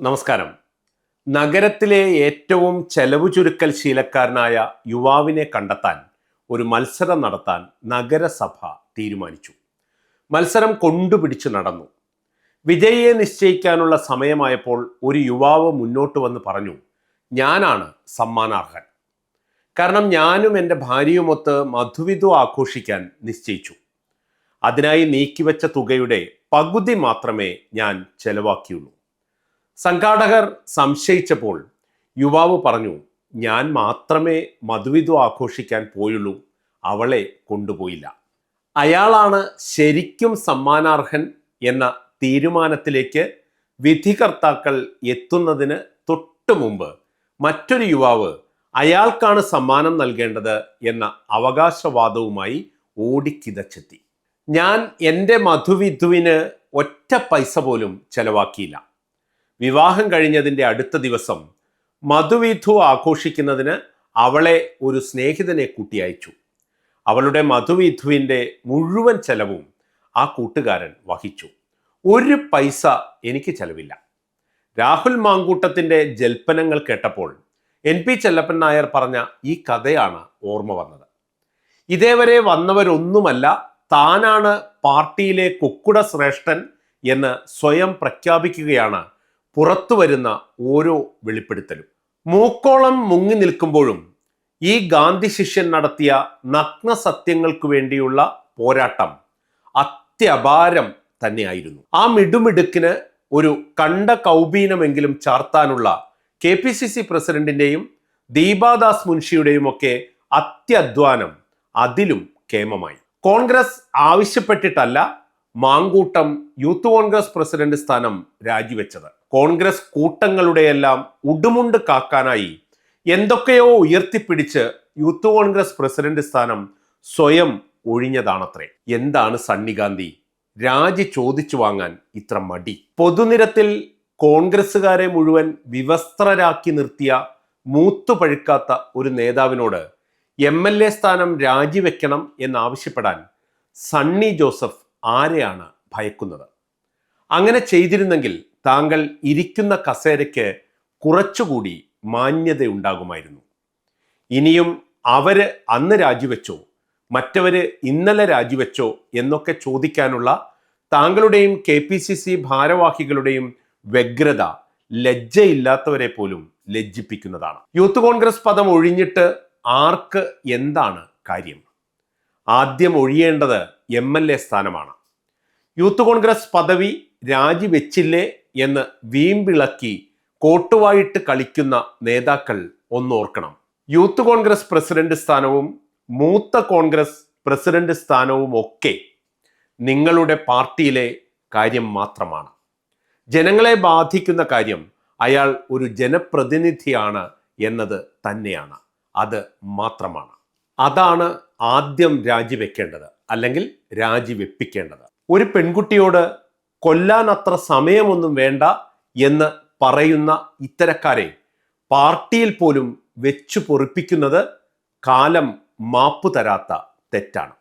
നമസ്കാരം. നഗരത്തിലെ ഏറ്റവും ചെലവ് ചുരുക്കൽ ശീലക്കാരനായ യുവാവിനെ കണ്ടെത്താൻ ഒരു മത്സരം നടത്താൻ നഗരസഭ തീരുമാനിച്ചു. മത്സരം കൊണ്ടുപിടിച്ച് നടന്നു. വിജയിയെ നിശ്ചയിക്കാനുള്ള സമയമായപ്പോൾ ഒരു യുവാവ് മുന്നോട്ട് വന്ന് പറഞ്ഞു ഞാനാണ് സമ്മാനാർഹൻ. കാരണം ഞാനും എന്റെ ഭാര്യയുമൊത്ത് മധുവിധു ആഘോഷിക്കാൻ നിശ്ചയിച്ചു. അതിനായി നീക്കിവെച്ച തുകയുടെ പകുതി മാത്രമേ ഞാൻ ചെലവാക്കിയുള്ളൂ. സംഘാടകർ സംശയിച്ചപ്പോൾ യുവാവ് പറഞ്ഞു ഞാൻ മാത്രമേ മധുവിധു ആഘോഷിക്കാൻ പോയുള്ളൂ അവളെ കൊണ്ടുപോയില്ല. അയാളാണ് ശരിക്കും സമ്മാനാർഹൻ എന്ന തീരുമാനത്തിലേക്ക് വിധികർത്താക്കൾ എത്തുന്നതിന് തൊട്ടു മുമ്പ് മറ്റൊരു യുവാവ് അയാൾക്കാണ് സമ്മാനം നൽകേണ്ടത് എന്ന അവകാശവാദവുമായി ഓടിക്കിതച്ചെത്തി. ഞാൻ എന്റെ മധുവിധുവിന് ഒറ്റ പൈസ പോലും ചെലവാക്കിയില്ല. വിവാഹം കഴിഞ്ഞതിന്റെ അടുത്ത ദിവസം മധുവിധു ആഘോഷിക്കുന്നതിന് അവളെ ഒരു സ്നേഹിതനെ കൂട്ടിയയച്ചു. അവളുടെ മധുവിധുവിന്റെ മുഴുവൻ ചെലവും ആ കൂട്ടുകാരൻ വഹിച്ചു. ഒരു പൈസ എനിക്ക് ചെലവില്ല. രാഹുൽ മാങ്കൂട്ടത്തിന്റെ ജൽപ്പനങ്ങൾ കേട്ടപ്പോൾ എൻ പി ചെല്ലപ്പൻ നായർ പറഞ്ഞ ഈ കഥയാണ് ഓർമ്മ വന്നത്. ഇതേവരെ വന്നവരൊന്നുമല്ല താനാണ് പാർട്ടിയിലെ കുക്കുട ശ്രേഷ്ഠൻ എന്ന് സ്വയം പ്രഖ്യാപിക്കുകയാണ് പുറത്തു വരുന്ന ഓരോ വെളിപ്പെടുത്തലും. മൂക്കോളം മുങ്ങി നിൽക്കുമ്പോഴും ഈ ഗാന്ധി ശിഷ്യൻ നടത്തിയ നഗ്ന സത്യങ്ങൾക്ക് വേണ്ടിയുള്ള പോരാട്ടം അത്യപാരം തന്നെയായിരുന്നു. ആ മിടുമിടുക്കിന് ഒരു കണ്ട കൗബീനമെങ്കിലും ചാർത്താനുള്ള കെ പി സി സി പ്രസിഡന്റിന്റെയും ദീപാദാസ് മുൻഷിയുടെയും ഒക്കെ അത്യധ്വാനം അതിലും കേമമായി. കോൺഗ്രസ് ആവശ്യപ്പെട്ടിട്ടല്ല മാങ്കൂട്ടം യൂത്ത് കോൺഗ്രസ് പ്രസിഡന്റ് സ്ഥാനം രാജിവെച്ചത്. കോൺഗ്രസ് കൂട്ടങ്ങളുടെയെല്ലാം ഉടുമുണ്ട് കാക്കാനായി എന്തൊക്കെയോ ഉയർത്തിപ്പിടിച്ച് യൂത്ത് കോൺഗ്രസ് പ്രസിഡന്റ് സ്ഥാനം സ്വയം ഒഴിഞ്ഞതാണത്രേ. എന്താണ് സണ്ണിഗാന്ധി രാജി ചോദിച്ചു വാങ്ങാൻ ഇത്ര മടി. പൊതുനിരത്തിൽ കോൺഗ്രസ്സുകാരെ മുഴുവൻ വിവസ്ത്രരാക്കി നിർത്തിയ മൂത്തുപഴുക്കാത്ത ഒരു നേതാവിനോട് എം എൽ എ സ്ഥാനം രാജിവെക്കണം എന്നാവശ്യപ്പെടാൻ സണ്ണി ജോസഫ് ആരെയാണ് ഭയക്കുന്നത്? അങ്ങനെ ചെയ്തിരുന്നെങ്കിൽ താങ്കൾ ഇരിക്കുന്ന കസേരയ്ക്ക് കുറച്ചുകൂടി മാന്യതയുണ്ടാകുമായിരുന്നു. ഇനിയും അവർ അന്ന് രാജിവെച്ചോ മറ്റവര് ഇന്നലെ രാജിവെച്ചോ എന്നൊക്കെ ചോദിക്കാനുള്ള താങ്കളുടെയും കെ പി സി സി ഭാരവാഹികളുടെയും വ്യഗ്രത ലജ്ജയില്ലാത്തവരെ പോലും ലജ്ജിപ്പിക്കുന്നതാണ്. യൂത്ത് കോൺഗ്രസ് പദം ഒഴിഞ്ഞിട്ട് ആർക്ക് എന്താണ് കാര്യം? ആദ്യം ഒഴിയേണ്ടത് എം എൽ എ സ്ഥാനമാണ്. യൂത്ത് കോൺഗ്രസ് പദവി രാജിവെച്ചില്ലേ എന്ന് വീമ്പിളക്കി കോട്ടുവായിട്ട് കളിക്കുന്ന നേതാക്കൾ ഒന്നോർക്കണം യൂത്ത് കോൺഗ്രസ് പ്രസിഡന്റ് സ്ഥാനവും മൂത്ത കോൺഗ്രസ് പ്രസിഡന്റ് സ്ഥാനവും ഒക്കെ നിങ്ങളുടെ പാർട്ടിയിലെ കാര്യം മാത്രമാണ്. ജനങ്ങളെ ബാധിക്കുന്ന കാര്യം അയാൾ ഒരു ജനപ്രതിനിധിയാണ് എന്നത് തന്നെയാണ്. അത് മാത്രമാണ്. അതാണ് ആദ്യം രാജിവെക്കേണ്ടത് അല്ലെങ്കിൽ രാജിവെപ്പിക്കേണ്ടത്. ഒരു പെൺകുട്ടിയോട് കൊല്ലാൻ അത്ര സമയമൊന്നും വേണ്ട എന്ന് പറയുന്ന ഇത്തരക്കാരെ പാർട്ടിയിൽ പോലും വെച്ചു പൊറിപ്പിക്കുന്നത് കാലം മാപ്പു തരാത്ത തെറ്റാണ്.